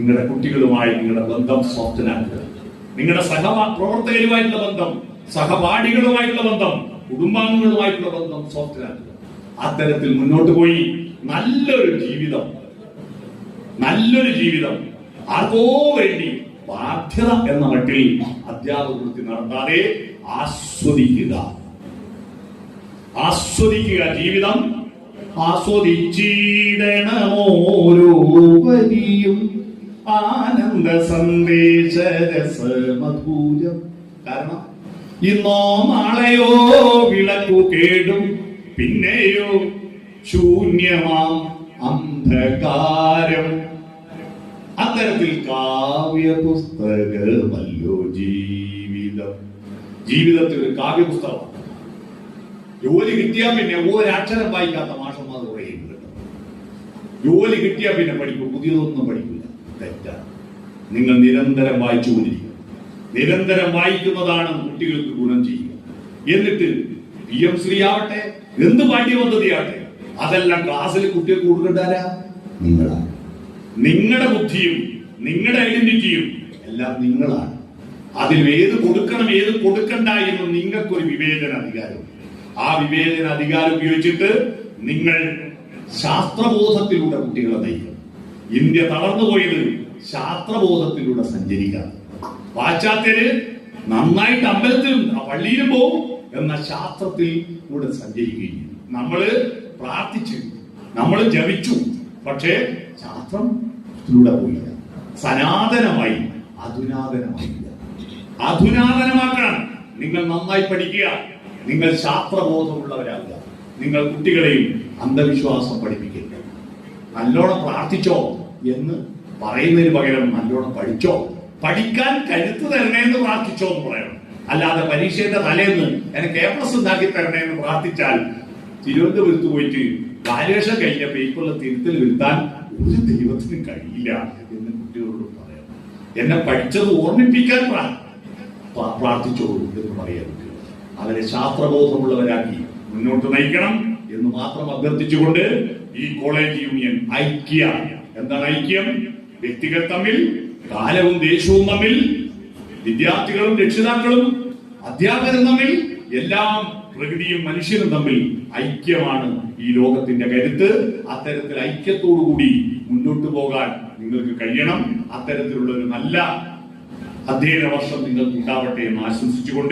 നിങ്ങളുടെ കുട്ടികളുമായി നിങ്ങളുടെ ബന്ധം സോഫ്റ്റനാക്കുക നിങ്ങളുടെ സഹ പ്രവർത്തകരുമായിട്ടുള്ള ബന്ധം സഹപാഠികളുമായിട്ടുള്ള ബന്ധം കുടുംബാംഗങ്ങളുമായിട്ടുള്ള ബന്ധം സോഫ്റ്റനാക്കുക അത്തരത്തിൽ മുന്നോട്ട് പോയി നല്ലൊരു ജീവിതം നല്ലൊരു ജീവിതം ആർക്കോ വേണ്ടി ബാധ്യത എന്ന മട്ടിൽ അധ്യാപക വൃത്തി നടത്താതെ ആസ്വദിക്കുക. ആസ്വദിക്കുക ജീവിതം. ആസ്വദിച്ചിടണമോരോ വരിയും ആനന്ദ സന്ദേശ രസമധൂരം കാരണം ഇന്നോ നാളെയോ വിളക്കു കേടും പിന്നെയോ ശൂന്യമാം അന്ധകാരം. അത്തരത്തിൽ കാവ്യ പുസ്തകമല്ലോ ജീവിതം. ജീവിതത്തിൽ ഒരു കാവ്യ പുസ്തകമാണ് ജോലി കിട്ടിയാൽ പിന്നെ ഒരക്ഷരം വായിക്കാത്ത മാഷന്മാർ കുറയുന്നുണ്ട് ജോലി കിട്ടിയാൽ പിന്നെ പഠിക്കും പുതിയതൊന്നും പഠിക്കില്ല തെറ്റാണ് നിങ്ങൾ നിരന്തരം വായിച്ചുകൊണ്ടിരിക്കുക നിരന്തരം വായിക്കുന്നതാണ് കുട്ടികൾക്ക് ഗുണം ചെയ്യുക. എന്നിട്ട് പി എം ശ്രീ ആവട്ടെ എന്ത് പാഠ്യപദ്ധതിയാവട്ടെ അതെല്ലാം ക്ലാസ്സിൽ കുട്ടികൾക്ക് കൊടുക്കണ്ടാരാ നിങ്ങളാണ്. നിങ്ങളുടെ ബുദ്ധിയും നിങ്ങളുടെ ഐഡന്റിറ്റിയും എല്ലാം നിങ്ങളാണ്. അതിൽ ഏത് കൊടുക്കണം ഏത് കൊടുക്കണ്ട എന്ന് നിങ്ങൾക്കൊരു വിവേചന അധികാരം ആ വിവേചന അധികാരം ഉപയോഗിച്ചിട്ട് നിങ്ങൾ ശാസ്ത്രബോധത്തിലൂടെ കുട്ടികളെ നയിക്കണം. ഇന്ത്യ തളർന്നു പോയത് ശാസ്ത്രബോധത്തിലൂടെ സഞ്ചരിക്കാം. പാശ്ചാത്യര് നന്നായിട്ട് അമ്പലത്തിലും പള്ളിയിലും പോകും എന്ന ശാസ്ത്രത്തിൽ കൂടെ സഞ്ചരിക്കുകയും നമ്മൾ പ്രാർത്ഥിച്ചു നമ്മൾ ജപിച്ചു പക്ഷേ ശാസ്ത്രം ശാസ്ത്രത്തിലൂടെ പോയില്ല. സനാതനമായി അധുനാതനമായില്ല. അധുനാതനമാക്കണം നിങ്ങൾ നന്നായി പഠിക്കുക. നിങ്ങൾ ശാസ്ത്രബോധമുള്ളവരാകുക. നിങ്ങൾ കുട്ടികളെയും അന്ധവിശ്വാസം പഠിപ്പിക്കുക നല്ലോണം പ്രാർത്ഥിച്ചോ എന്ന് പറയുന്നതിന് പകരം നല്ലോണം പഠിച്ചോ. പഠിക്കാൻ കരുത്ത് തരണേന്ന് പ്രാർത്ഥിച്ചോ എന്ന് പറയണം. അല്ലാതെ പരീക്ഷയുടെ തലേന്ന് എനിക്ക് എ പ്ലസ് ഉണ്ടാക്കി തരണേന്ന് പ്രാർത്ഥിച്ചാൽ തിരുവനന്തപുരത്ത് പോയിട്ട് വാലേഷൻ കഴിഞ്ഞ പേപ്പറിൽ തിരുത്തൽ വരുത്താൻ ഒരു ദൈവത്തിനും കഴിയില്ല എന്ന് കുട്ടികളോട് പറയാം. എന്നെ പഠിച്ചത് ഓർമ്മിപ്പിക്കാൻ പ്രാ- പ്രാ- പ്രാർത്ഥിച്ചോളൂ എന്ന് പറയാൻ അവരെ ശാസ്ത്രബോധമുള്ളവരാക്കി മുന്നോട്ട് നയിക്കണം എന്ന് മാത്രം അഭ്യർത്ഥിച്ചുകൊണ്ട് ഈ കോളേജ് യൂണിയൻ ഐക്യ. എന്താണ് ഐക്യം? വ്യക്തികൾ തമ്മിൽ കാലവും ദേശവും തമ്മിൽ വിദ്യാർത്ഥികളും രക്ഷിതാക്കളും അധ്യാപകരും തമ്മിൽ എല്ലാം പ്രകൃതിയും മനുഷ്യരും തമ്മിൽ ഐക്യമാണ് ഈ ലോകത്തിന്റെ കരുത്ത്. അത്തരത്തിൽ ഐക്യത്തോടുകൂടി മുന്നോട്ട് പോകാൻ നിങ്ങൾക്ക് കഴിയണം. അത്തരത്തിലുള്ള ഒരു നല്ല അധ്യയന വർഷം നിങ്ങൾക്ക് ഉണ്ടാവട്ടെ എന്ന് ആശംസിച്ചുകൊണ്ട്